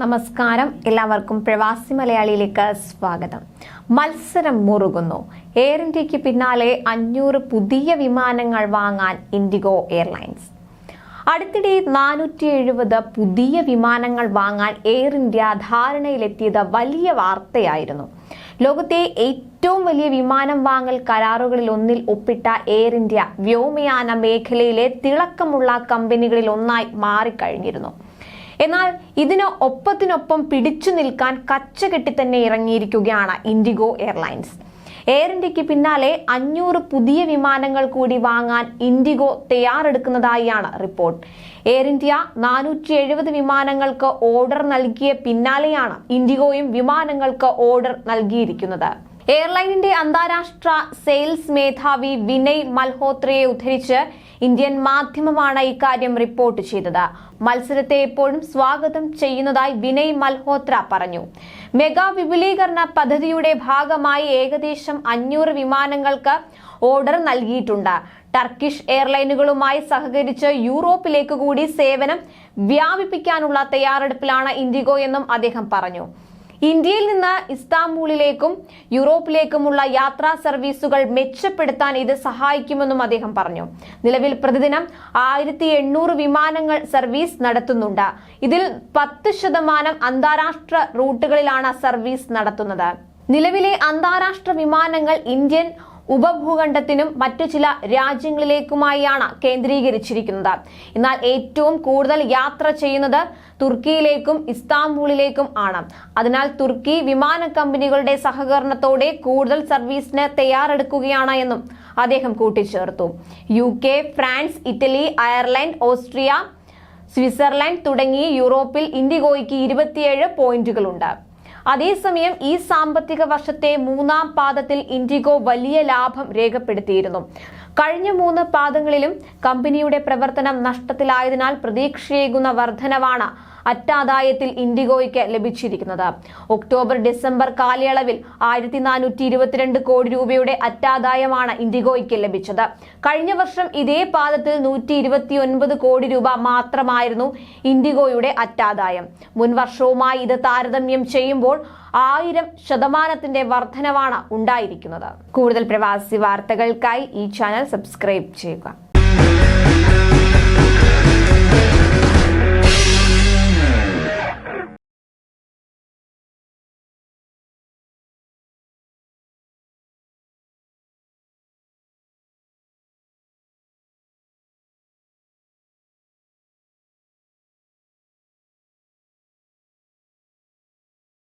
നമസ്കാരം. എല്ലാവർക്കും പ്രവാസി മലയാളിയിലേക്ക് സ്വാഗതം. മത്സരം മുറുകുന്നു. എയർ ഇന്ത്യയ്ക്ക് പിന്നാലെ അഞ്ഞൂറ് പുതിയ വിമാനങ്ങൾ വാങ്ങാൻ ഇൻഡിഗോ എയർലൈൻസ് അടുത്തിടെ നാനൂറ്റി എഴുപത് പുതിയ വിമാനങ്ങൾ വാങ്ങാൻ എയർ ഇന്ത്യ ധാരണയിലെത്തിയത് വലിയ വാർത്തയായിരുന്നു. ലോകത്തെ ഏറ്റവും വലിയ വിമാനം വാങ്ങൽ കരാറുകളിൽ ഒന്നിൽ ഒപ്പിട്ട എയർ ഇന്ത്യ വ്യോമയാന മേഖലയിലെ തിളക്കമുള്ള കമ്പനികളിൽ ഒന്നായി മാറിക്കഴിഞ്ഞിരുന്നു. എന്നാൽ ഇതിന് ഒപ്പത്തിനൊപ്പം പിടിച്ചു നിൽക്കാൻ കച്ചകെട്ടി തന്നെ ഇറങ്ങിയിരിക്കുകയാണ് ഇൻഡിഗോ എയർലൈൻസ്. എയർ ഇന്ത്യയ്ക്ക് പിന്നാലെ അഞ്ഞൂറ് പുതിയ വിമാനങ്ങൾ കൂടി വാങ്ങാൻ ഇൻഡിഗോ തയ്യാറെടുക്കുന്നതായാണ് റിപ്പോർട്ട്. എയർ ഇന്ത്യ നാനൂറ്റി എഴുപത് വിമാനങ്ങൾക്ക് ഓർഡർ നൽകിയ പിന്നാലെയാണ് ഇൻഡിഗോയും വിമാനങ്ങൾക്ക് ഓർഡർ നൽകിയിരിക്കുന്നത്. എയർലൈനിന്റെ അന്താരാഷ്ട്ര സെയിൽസ് മേധാവി വിനയ് മൽഹോത്രയെ ഉദ്ധരിച്ച് ഇന്ത്യൻ മാധ്യമമാണ് ഇക്കാര്യം റിപ്പോർട്ട് ചെയ്തത്. മത്സരത്തെ എപ്പോഴും സ്വാഗതം ചെയ്യുന്നതായി വിനയ് മൽഹോത്ര പറഞ്ഞു. മെഗാ വിപുലീകരണ പദ്ധതിയുടെ ഭാഗമായി ഏകദേശം അഞ്ഞൂറ് വിമാനങ്ങൾക്ക് ഓർഡർ നൽകിയിട്ടുണ്ട്. ടർക്കിഷ് എയർലൈനുകളുമായി സഹകരിച്ച് യൂറോപ്പിലേക്ക് കൂടി സേവനം വ്യാപിപ്പിക്കാനുള്ള തയ്യാറെടുപ്പിലാണ് ഇൻഡിഗോ എന്നും അദ്ദേഹം പറഞ്ഞു. ഇന്ത്യയിൽ നിന്ന് ഇസ്താംബൂളിലേക്കും യൂറോപ്പിലേക്കുമുള്ള യാത്രാ സർവീസുകൾ മെച്ചപ്പെടുത്താൻ ഇത് സഹായിക്കുമെന്നും അദ്ദേഹം പറഞ്ഞു. നിലവിൽ പ്രതിദിനം ആയിരത്തി എണ്ണൂറ് വിമാനങ്ങൾ സർവീസ് നടത്തുന്നുണ്ട്. ഇതിൽ പത്ത് ശതമാനം അന്താരാഷ്ട്ര റൂട്ടുകളിലാണ് സർവീസ് നടത്തുന്നത്. നിലവിലെ അന്താരാഷ്ട്ര വിമാനങ്ങൾ ഇന്ത്യൻ ഉപഭൂഖണ്ഡത്തിനും മറ്റു ചില രാജ്യങ്ങളിലേക്കുമായാണ് കേന്ദ്രീകരിച്ചിരിക്കുന്നത്. എന്നാൽ ഏറ്റവും കൂടുതൽ യാത്ര ചെയ്യുന്നത് തുർക്കിയിലേക്കും ഇസ്താംബൂളിലേക്കും ആണ്. അതിനാൽ തുർക്കി വിമാന കമ്പനികളുടെ സഹകരണത്തോടെ കൂടുതൽ സർവീസിന് തയ്യാറെടുക്കുകയാണ് എന്നും അദ്ദേഹം കൂട്ടിച്ചേർത്തു. U K France Italy Ireland Austria Switzerland തുടങ്ങി യൂറോപ്പിൽ ഇൻഡിഗോയ്ക്ക് ഇരുപത്തിയേഴ് പോയിന്റുകളുണ്ട്. അതേസമയം ഈ സാമ്പത്തിക വർഷത്തെ മൂന്നാം പാദത്തിൽ ഇൻഡിഗോ വലിയ ലാഭം രേഖപ്പെടുത്തിയിരുന്നു. കഴിഞ്ഞ മൂന്ന് പാദങ്ങളിലും കമ്പനിയുടെ പ്രവർത്തനം നഷ്ടത്തിലായതിനാൽ പ്രതീക്ഷയേകുന്ന വർധനവാണ് അറ്റാദായത്തിൽ ഇൻഡിഗോയ്ക്ക് ലഭിച്ചിരിക്കുന്നത്. ഒക്ടോബർ ഡിസംബർ കാലയളവിൽ ആയിരത്തി നാനൂറ്റി ഇരുപത്തിരണ്ട് കോടി രൂപയുടെ അറ്റാദായമാണ് ഇൻഡിഗോയ്ക്ക് ലഭിച്ചത്. കഴിഞ്ഞ വർഷം ഇതേ പാദത്തിൽ നൂറ്റി ഇരുപത്തി ഒൻപത് കോടി രൂപ മാത്രമായിരുന്നു ഇൻഡിഗോയുടെ അറ്റാദായം. മുൻ വർഷവുമായി ഇത് താരതമ്യം ചെയ്യുമ്പോൾ ആയിരം ശതമാനത്തിന്റെ വർധനവാണ് ഉണ്ടായിരിക്കുന്നത്. കൂടുതൽ പ്രവാസി വാർത്തകൾക്കായി ഈ ചാനൽ സബ്സ്ക്രൈബ് ചെയ്യുക.